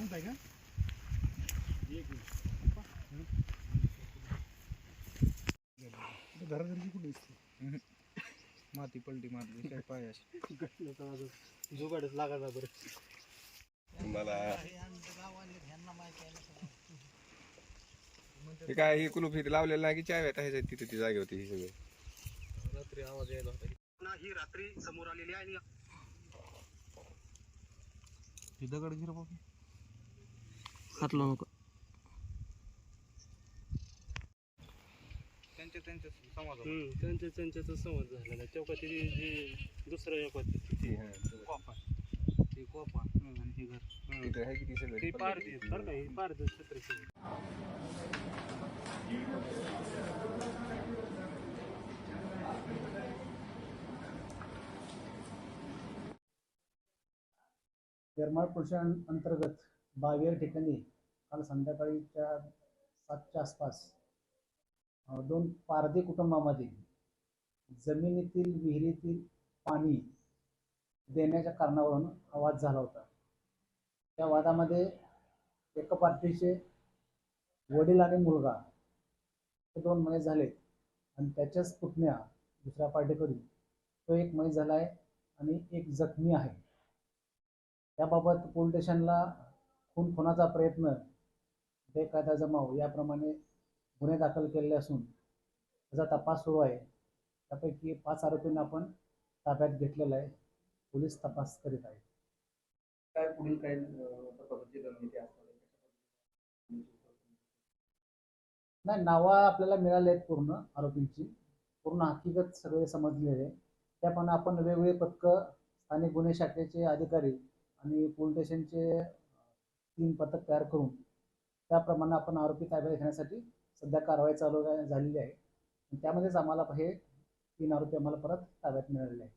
सांगताय का? घराघरची कुठे दिसते? माती पलटी मारली काय पायाशी जुगाडच लागायचा बरं. मला हे काय हे कुलूप इथे लावलेलं नाही की चाव्यात आहे तिथे ती जागे होती ही सगळी. रात्री आवाज यायला होता. ही रात्री समोर आलेली आहे आणि ही दगड गिर बाबा हातलो नको. त्यांच्या त्यांच्या समाज त्यांच्या त्यांच्याच संवाद झालेला चौकात जी दुसरं एक होते. ती, हा. कोपा. ते कोपा आणि हे घर. इथं आहे की ती सगळी ते पार बरं का? हे येरमाळ अंतर्गत बावीर ठिकाणी काल संध्याकाळीच्या सातच्या आसपास दोन पारधी कुटुंबामध्ये जमिनीतील विहिरीतील पाणी देण्याच्या कारणावरून वाद झाला होता. त्या वादामध्ये एका पार्टीचे वडील आणि मुलगा हे दोन मयत झाले आणि त्याच्याच पुतण्या दुसऱ्या पार्टीकडून तो एक मयत झाला आहे आणि एक जखमी आहे. त्याबाबत पोलीस स्टेशनला खून खुनाचा प्रयत्न बेकायदा जमाव याप्रमाणे गुन्हे दाखल केलेले असून त्याचा तपास सुरू आहे त्यापैकी पाच आरोपींना आपण ताब्यात घेतलेला आहे पोलीस तपास करीत आहेत काय पुढील काय आहे? नाही नावं आपल्याला मिळाले आहेत पूर्ण आरोपींची पूर्ण हकीकत सगळे समजलेले आहे. त्याप्रमाणे आपण वेगवेगळे पथकं स्थानिक गुन्हे शाखेचे अधिकारी आणि पोलीस स्टेशनचे तीन पथक तयार करून त्याप्रमाणे आपण आरोपी ताब्यात घेण्यासाठी सध्या कारवाई चालू झालेली आहे. त्यामध्येच आम्हाला हे तीन आरोपी आम्हाला परत ताब्यात मिळालेले आहेत.